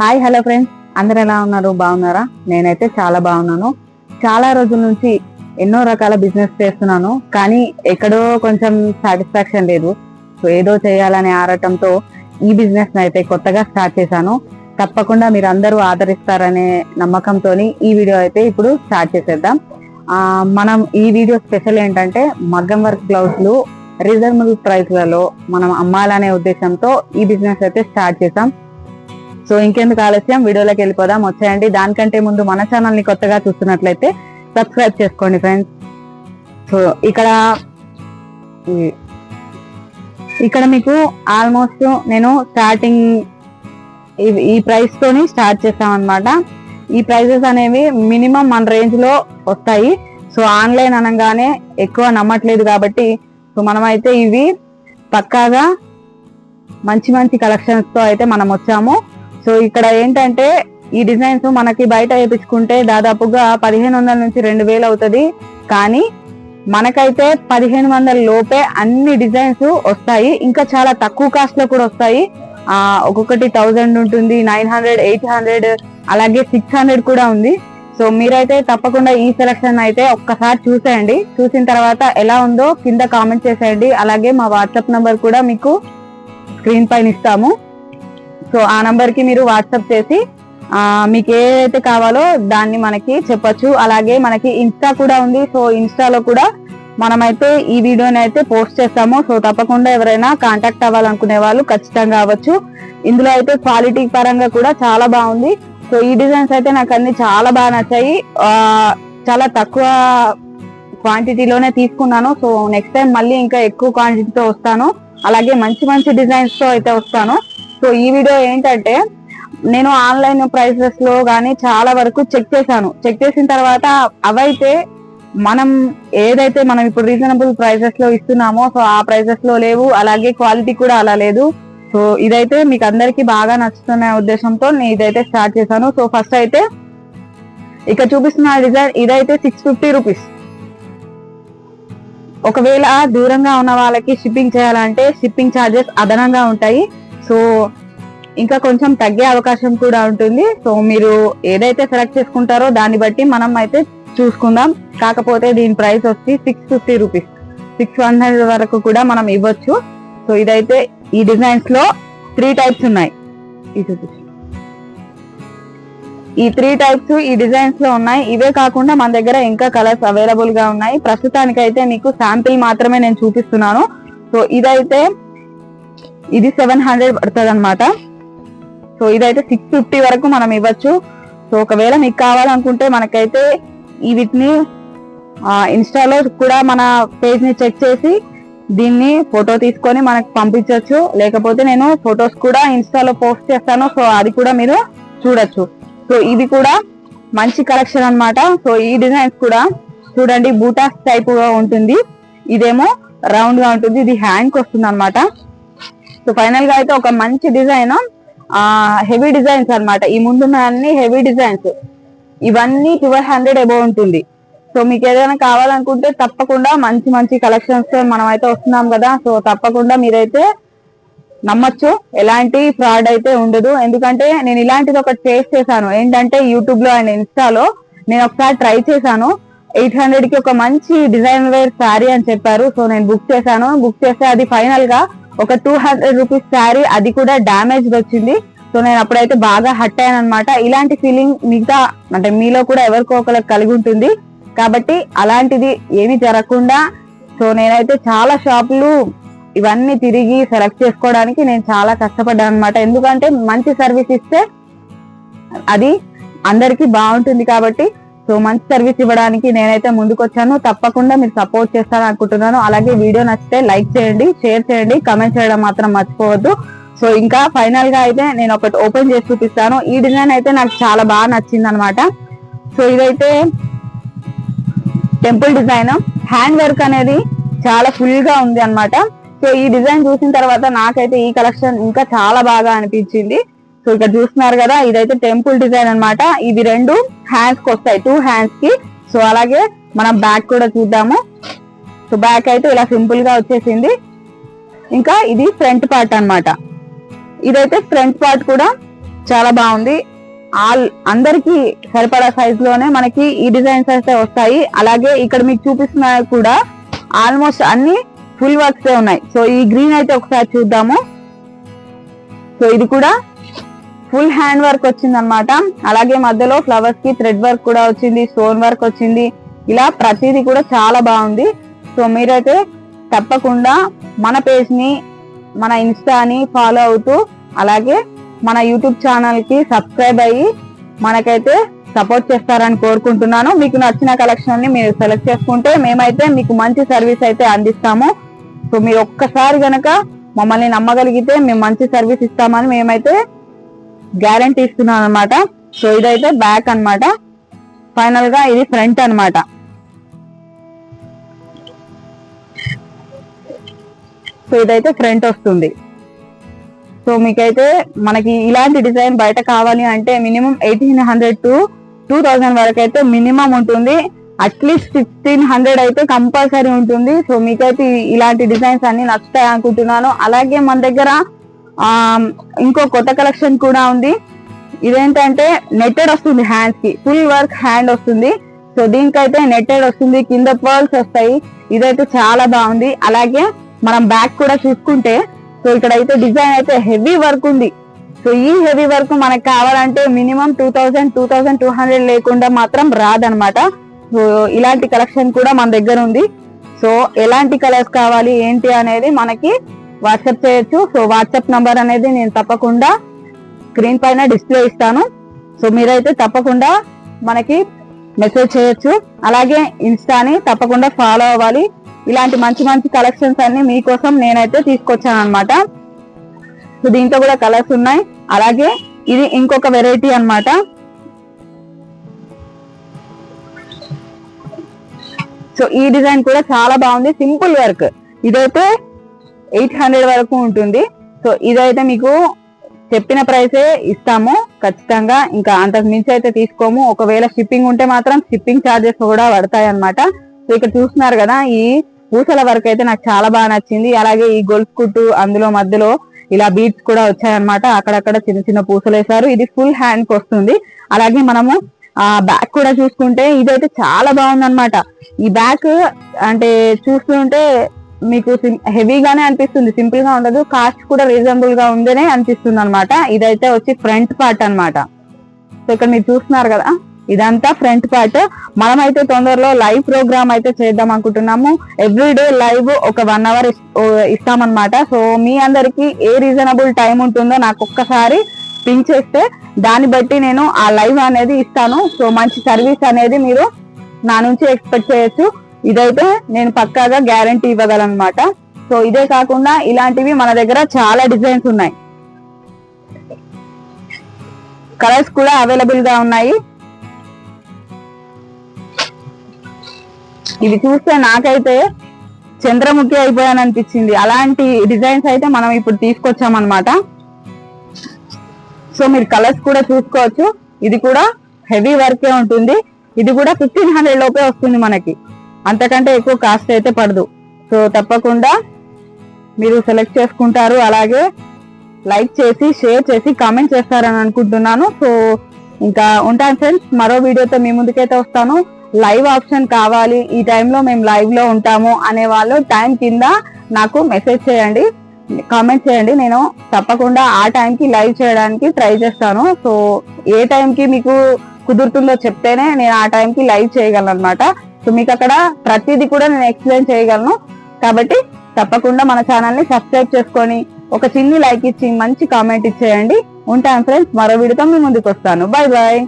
Hi hello friends. అందరు ఎలా ఉన్నారు? బాగున్నారా? నేనైతే చాలా బాగున్నాను. చాలా రోజుల నుంచి ఎన్నో రకాల బిజినెస్ చేస్తున్నాను. కానీ ఎక్కడో కొంచెం సాటిస్ఫాక్షన్ లేదు. సో ఏదో చేయాలనే ఆరాటంతో ఈ బిజినెస్ అయితే కొత్తగా స్టార్ట్ చేశాను. తప్పకుండా మీరు అందరూ ఆదరిస్తారనే నమ్మకంతో ఈ వీడియో అయితే ఇప్పుడు స్టార్ట్ చేసేద్దాం. మనం ఈ వీడియో స్పెషల్ ఏంటంటే మగ్గం వర్క్ బ్లౌజ్లు రీజనబుల్ ప్రైస్లలో మనం అమ్మాలనే ఉద్దేశంతో ఈ బిజినెస్ అయితే స్టార్ట్ చేసాం సో ఇంకెందుకు ఆలస్యం? వీడియోలోకి వెళ్ళిపోదాం వచ్చేయండి. దానికంటే ముందు మన ఛానల్ని కొత్తగా చూస్తున్నట్లయితే సబ్స్క్రైబ్ చేసుకోండి ఫ్రెండ్స్. సో ఇక్కడ ఇక్కడ మీకు ఆల్మోస్ట్ నేను స్టార్టింగ్ ఈ- ఈ ప్రైస్ తోని స్టార్ట్ చేస్తాం అనమాట ఈ ప్రైజెస్ అనేవి మినిమం మన రేంజ్లో వస్తాయి. సో ఆన్లైన్ అనగానే ఎక్కువ నమ్మట్లేదు కాబట్టి సో మనమైతే ఇవి పక్కాగా మంచి మంచి కలెక్షన్స్తో అయితే మనం వచ్చాము. సో ఇక్కడ ఏంటంటే ఈ డిజైన్స్ మనకి బయట వేయించుకుంటే దాదాపుగా పదిహేను వందల నుంచి రెండు వేలు అవుతుంది. కానీ మనకైతే పదిహేను వందల లోపే అన్ని డిజైన్స్ వస్తాయి. ఇంకా చాలా తక్కువ కాస్ట్లో కూడా వస్తాయి. ఆ ఒక్కొక్కటి థౌజండ్ ఉంటుంది నైన్ హండ్రెడ్ ఎయిట్ హండ్రెడ్ అలాగే సిక్స్ హండ్రెడ్ కూడా ఉంది. సో మీరైతే తప్పకుండా ఈ సెలక్షన్ అయితే ఒక్కసారి చూసేయండి. చూసిన తర్వాత ఎలా ఉందో కింద కామెంట్ చేసేయండి. అలాగే మా వాట్సాప్ నంబర్ కూడా మీకు స్క్రీన్ పైన ఇస్తాము. సో ఆ నంబర్కి మీరు వాట్సాప్ చేసి ఆ, మీకు ఏదైతే కావాలో దాన్ని మనకి చెప్పొచ్చు. అలాగే మనకి ఇన్స్టా కూడా ఉంది. సో ఇన్స్టాలో కూడా మనమైతే ఈ వీడియోని అయితే పోస్ట్ చేస్తాము. సో తప్పకుండా ఎవరైనా కాంటాక్ట్ అవ్వాలనుకునే వాళ్ళు ఖచ్చితంగా అవ్వచ్చు. ఇందులో అయితే క్వాలిటీ పరంగా కూడా చాలా బాగుంది. సో ఈ డిజైన్స్ అయితే నాకు అన్ని చాలా బాగా నచ్చాయి. చాలా తక్కువ క్వాంటిటీలోనే తీసుకున్నాను. సో నెక్స్ట్ టైం మళ్ళీ ఇంకా ఎక్కువ క్వాంటిటీతో వస్తాను. అలాగే మంచి మంచి డిజైన్స్తో అయితే వస్తాను. సో ఈ వీడియో ఏంటంటే నేను ఆన్లైన్ ప్రైసెస్లో గానీ చాలా వరకు చెక్ చేశాను. చెక్ చేసిన తర్వాత అవైతే మనం ఏదైతే మనం ఇప్పుడు రీజనబుల్ ప్రైసెస్లో ఇస్తున్నామో సో ఆ ప్రైసెస్లో లేవు. అలాగే క్వాలిటీ కూడా అలా లేదు. సో ఇదైతే మీకు అందరికి బాగా నచ్చుతున్న ఉద్దేశంతో నేను ఇదైతే స్టార్ట్ చేశాను. సో ఫస్ట్ అయితే ఇక చూపిస్తున్న డిజైన్ ఇదైతే సిక్స్ ఫిఫ్టీ రూపీస్ ఒకవేళ దూరంగా ఉన్న వాళ్ళకి షిప్పింగ్ చేయాలంటే షిప్పింగ్ ఛార్జెస్ అదనంగా ఉంటాయి. సో ఇంకా కొంచెం తగ్గే అవకాశం కూడా ఉంటుంది. సో మీరు ఏదైతే సెలెక్ట్ చేసుకుంటారో దాన్ని బట్టి మనం అయితే చూసుకుందాం. కాకపోతే దీని ప్రైస్ వచ్చి six fifty rupees. Six hundred వరకు కూడా మనం ఇవ్వచ్చు. సో ఇదైతే ఈ డిజైన్స్లో త్రీ టైప్స్ ఉన్నాయి. ఈ త్రీ టైప్స్ ఈ డిజైన్స్లో ఉన్నాయి. ఇవే కాకుండా మన దగ్గర ఇంకా కలర్స్ అవైలబుల్గా ఉన్నాయి. ప్రస్తుతానికి అయితే మీకు శాంపిల్ మాత్రమే నేను చూపిస్తున్నాను. సో ఇదైతే ఇది సెవెన్ హండ్రెడ్ పడుతుంది అనమాట సో ఇదైతే సిక్స్ ఫిఫ్టీ వరకు మనం ఇవ్వచ్చు. సో ఒకవేళ మీకు కావాలనుకుంటే మనకైతే ఈ వీటిని ఇన్స్టాలో కూడా మన పేజ్ని చెక్ చేసి దీన్ని ఫోటో తీసుకొని మనకు పంపించవచ్చు లేకపోతే నేను ఫొటోస్ కూడా ఇన్స్టాలో పోస్ట్ చేస్తాను. సో అది కూడా మీరు చూడొచ్చు. సో ఇది కూడా మంచి కలెక్షన్ అన్నమాట. సో ఈ డిజైన్స్ కూడా చూడండి బూటాస్ టైప్గా ఉంటుంది. ఇదేమో రౌండ్గా ఉంటుంది. ఇది హ్యాంగ్ వస్తుంది అనమాట సో ఫైనల్గా అయితే ఒక మంచి డిజైన్ హెవీ డిజైన్స్ అన్నమాట. ఈ ముందున్న అన్ని హెవీ డిజైన్స్ ఇవన్నీ ట్వెల్వ్ హండ్రెడ్ అబౌవ్ ఉంటుంది. సో మీకు ఏదైనా కావాలనుకుంటే తప్పకుండా మంచి మంచి కలెక్షన్స్ మనం అయితే వస్తున్నాం కదా. సో తప్పకుండా మీరైతే నమ్మచ్చు. ఎలాంటి ఫ్రాడ్ అయితే ఉండదు. ఎందుకంటే నేను ఇలాంటిది ఒకటి టేస్ట్ చేశాను. ఏంటంటే యూట్యూబ్లో అండ్ ఇన్స్టాలో నేను ఒకసారి ట్రై చేశాను. ఎయిట్ హండ్రెడ్కి ఒక మంచి డిజైన్ వేర్ శారీ అని చెప్పారు. సో నేను బుక్ చేశాను. బుక్ చేస్తే అది ఫైనల్గా ఒక టూ హండ్రెడ్ రూపీస్ శారీ అది కూడా డ్యామేజ్ వచ్చింది. సో నేను అప్పుడైతే బాగా హట్ అయ్యాను అనమాట ఇలాంటి ఫీలింగ్ మిగతా అంటే మీలో కూడా ఎవరికో ఒకరికి కలిగి ఉంటుంది. కాబట్టి అలాంటిది ఏమీ జరగకుండా సో నేనైతే చాలా షాపులు ఇవన్నీ తిరిగి సెలెక్ట్ చేసుకోవడానికి నేను చాలా కష్టపడ్డాను అనమాట ఎందుకంటే మంచి సర్వీస్ ఇస్తే అది అందరికీ బాగుంటుంది కాబట్టి సో మంచి సర్వీస్ ఇవ్వడానికి నేనైతే ముందుకొచ్చాను. తప్పకుండా మీరు సపోర్ట్ చేస్తారని అనుకుంటున్నాను. అలాగే వీడియో నచ్చితే లైక్ చేయండి షేర్ చేయండి కమెంట్ చేయడం మాత్రం మర్చిపోవద్దు. సో ఇంకా ఫైనల్గా అయితే నేను ఒకటి ఓపెన్ చేసి చూపిస్తాను. ఈ డిజైన్ అయితే నాకు చాలా బాగా నచ్చింది అనమాట సో ఇదైతే టెంపుల్ డిజైన్. హ్యాండ్ వర్క్ అనేది చాలా ఫుల్గా ఉంది అన్నమాట సో ఈ డిజైన్ చూసిన తర్వాత నాకైతే ఈ కలెక్షన్ ఇంకా చాలా బాగా అనిపించింది. సో ఇక్కడ చూస్తున్నారు కదా ఇదైతే టెంపుల్ డిజైన్ అన్నమాట. ఇవి రెండు హ్యాండ్స్కి వస్తాయి టూ హ్యాండ్స్కి. సో అలాగే మనం బ్యాక్ కూడా చూద్దాము. సో బ్యాక్ అయితే ఇలా సింపుల్గా వచ్చేసింది. ఇంకా ఇది ఫ్రంట్ పార్ట్ అన్నమాట. ఇదైతే ఫ్రంట్ పార్ట్ కూడా చాలా బాగుంది. ఆల్ అందరికి సరిపడా సైజ్లోనే మనకి ఈ డిజైన్స్ అయితే వస్తాయి. అలాగే ఇక్కడ మీకు చూపిస్తున్న కూడా ఆల్మోస్ట్ అన్ని ఫుల్ వర్క్స్ ఉన్నాయి. సో ఈ గ్రీన్ అయితే ఒకసారి చూద్దాము. సో ఇది కూడా ఫుల్ హ్యాండ్ వర్క్ వచ్చింది అనమాట అలాగే మధ్యలో ఫ్లవర్స్కి థ్రెడ్ వర్క్ కూడా వచ్చింది స్టోన్ వర్క్ వచ్చింది. ఇలా ప్రతిదీ కూడా చాలా బాగుంది. సో మీరైతే తప్పకుండా మన పేజ్ని మన ఇన్స్టాని ఫాలో అవుతూ అలాగే మన యూట్యూబ్ ఛానల్కి సబ్స్క్రైబ్ అయ్యి మనకైతే సపోర్ట్ చేస్తారని కోరుకుంటున్నాను. మీకు నచ్చిన కలెక్షన్ని మీరు సెలెక్ట్ చేసుకుంటే మేమైతే మీకు మంచి సర్వీస్ అయితే అందిస్తాము. సో మీరు ఒక్కసారి గనక మమ్మల్ని నమ్మగలిగితే మేము మంచి సర్వీస్ ఇస్తామని మేమైతే గ్యారంటీ ఇస్తున్నాం అనమాట సో ఇదైతే బ్యాక్ అన్నమాట. ఫైనల్గా ఇది ఫ్రంట్ అన్నమాట. సో ఇదైతే ఫ్రంట్ వస్తుంది. సో మీకైతే మనకి ఇలాంటి డిజైన్ బయట కావాలి అంటే minimum eighteen hundred to two thousand వరకు అయితే మినిమం ఉంటుంది. అట్లీస్ట్ ఫిఫ్టీన్ హండ్రెడ్ అయితే కంపల్సరీ ఉంటుంది. సో మీకైతే ఇలాంటి డిజైన్స్ అన్ని నచ్చుతాయి అనుకుంటున్నాను అలాగే మన దగ్గర ఇంకో కొత్త కలెక్షన్ కూడా ఉంది. ఇదేంటంటే నెట్టెడ్ వస్తుంది హ్యాండ్స్కి. ఫుల్ వర్క్ హ్యాండ్ వస్తుంది. సో దీనికైతే నెట్టెడ్ వస్తుంది. కింద పర్ల్స్ వస్తాయి. ఇదైతే చాలా బాగుంది. అలాగే మనం బ్యాక్ కూడా చూసుకుంటే సో ఇక్కడ అయితే డిజైన్ అయితే హెవీ వర్క్ ఉంది. సో ఈ హెవీ వర్క్ మనకు కావాలంటే minimum two thousand two thousand two hundred లేకుండా మాత్రం రాదనమాట సో ఇలాంటి కలెక్షన్ కూడా మన దగ్గర ఉంది. సో ఎలాంటి కలర్స్ కావాలి ఏంటి అనేది మనకి వాట్సాప్ చేయొచ్చు. సో వాట్సాప్ నంబర్ అనేది నేను తప్పకుండా స్క్రీన్ పైన డిస్ప్లే ఇస్తాను. సో మీరైతే తప్పకుండా మనకి మెసేజ్ చేయొచ్చు. అలాగే ఇన్స్టాని తప్పకుండా ఫాలో అవ్వాలి. ఇలాంటి మంచి మంచి కలెక్షన్స్ అన్ని మీకోసం నేనైతే తీసుకొచ్చాను అనమాట సో దీంట్లో కూడా కలర్స్ ఉన్నాయి. అలాగే ఇది ఇంకొక వెరైటీ అనమాట సో ఈ డిజైన్ కూడా చాలా బాగుంది. Simple work. ఇదైతే ఎయిట్ హండ్రెడ్ వరకు ఉంటుంది. సో ఇదైతే మీకు చెప్పిన ప్రైసే ఇస్తాము. ఖచ్చితంగా ఇంకా అంతకు మించి అయితే తీసుకోము. ఒకవేళ షిప్పింగ్ ఉంటే మాత్రం షిప్పింగ్ ఛార్జెస్ కూడా పడతాయి అనమాట సో ఇక్కడ చూస్తున్నారు కదా ఈ పూసల వరకు అయితే నాకు చాలా బాగా నచ్చింది. అలాగే ఈ గొలుసు కుట్టు అందులో మధ్యలో ఇలా బీడ్స్ కూడా వచ్చాయన్నమాట అక్కడక్కడ చిన్న చిన్న పూసలు వేశారు. ఇది ఫుల్ హ్యాండ్కి వస్తుంది. అలాగే మనము ఆ బ్యాక్ కూడా చూసుకుంటే ఇదైతే చాలా బాగుందన్నమాట. ఈ బ్యాక్ అంటే చూస్తుంటే మీకు హెవీగానే అనిపిస్తుంది. సింపుల్గా ఉండదు. కాస్ట్ కూడా రీజనబుల్గా ఉందనే అనిపిస్తుంది అనమాట ఇదైతే వచ్చి ఫ్రంట్ పార్ట్ అన్నమాట. సో ఇక్కడ మీరు చూస్తున్నారు కదా? ఇదంతా ఫ్రంట్ పార్ట్ మనమైతే తొందరలో లైవ్ ప్రోగ్రామ్ అయితే చేద్దాం అనుకుంటున్నాము. ఎవ్రీ డే లైవ్ ఒక వన్ అవర్ ఇస్తామన్నమాట. సో మీ అందరికి ఏ రీజనబుల్ టైం ఉంటుందో నాకు ఒక్కసారి పింక్ చేస్తే దాన్ని బట్టి నేను ఆ లైవ్ అనేది ఇస్తాను. సో మంచి సర్వీస్ అనేది మీరు నా నుంచి ఎక్స్పెక్ట్ చేయొచ్చు. ఇదైతే నేను పక్కాగా గ్యారంటీ ఇవ్వగలనమాట. సో ఇదే కాకుండా ఇలాంటివి మన దగ్గర చాలా డిజైన్స్ ఉన్నాయి. కలర్స్ కూడా అవైలబుల్గా ఉన్నాయి. ఇవి చూస్తే నాకైతే చంద్రముఖి అయిపోయాను అనిపించింది. అలాంటి డిజైన్స్ అయితే మనం ఇప్పుడు తీసుకొచ్చామన్నమాట. సో మీరు కలర్స్ కూడా చూసుకోవచ్చు. ఇది కూడా హెవీ వర్కే ఉంటుంది. ఇది కూడా ఫిఫ్టీన్ హండ్రెడ్ లోపే వస్తుంది మనకి. అంతకంటే ఎక్కువ కాస్ట్ అయితే పడదు. సో తప్పకుండా మీరు సెలెక్ట్ చేసుకుంటారు. అలాగే లైక్ చేసి షేర్ చేసి కామెంట్ చేస్తారని అనుకుంటున్నాను. సో ఇంకా ఉంటాను ఫ్రెండ్స్ మరో వీడియోతో మీ ముందుకైతే వస్తాను. లైవ్ ఆప్షన్ కావాలి. ఈ టైంలో మేము లైవ్లో ఉంటాము అనే వాళ్ళు టైం కింద నాకు మెసేజ్ చేయండి. కామెంట్ చేయండి. నేను తప్పకుండా ఆ టైంకి లైవ్ చేయడానికి ట్రై చేస్తాను. సో ఏ టైంకి మీకు కుదురుతుందో చెప్తేనే నేను ఆ టైంకి లైవ్ చేయగలను అనమాట సో మీకు అక్కడ ప్రతిదీ కూడా నేను ఎక్స్ప్లెయిన్ చేయగలను. కాబట్టి తప్పకుండా మన ఛానల్ని సబ్స్క్రైబ్ చేసుకొని ఒక చిన్ని లైక్ ఇచ్చి మంచి కామెంట్ ఇచ్చేయండి. ఉంటాను ఫ్రెండ్స్ మరో వీడితో మీ ముందుకు వస్తాను. Bye bye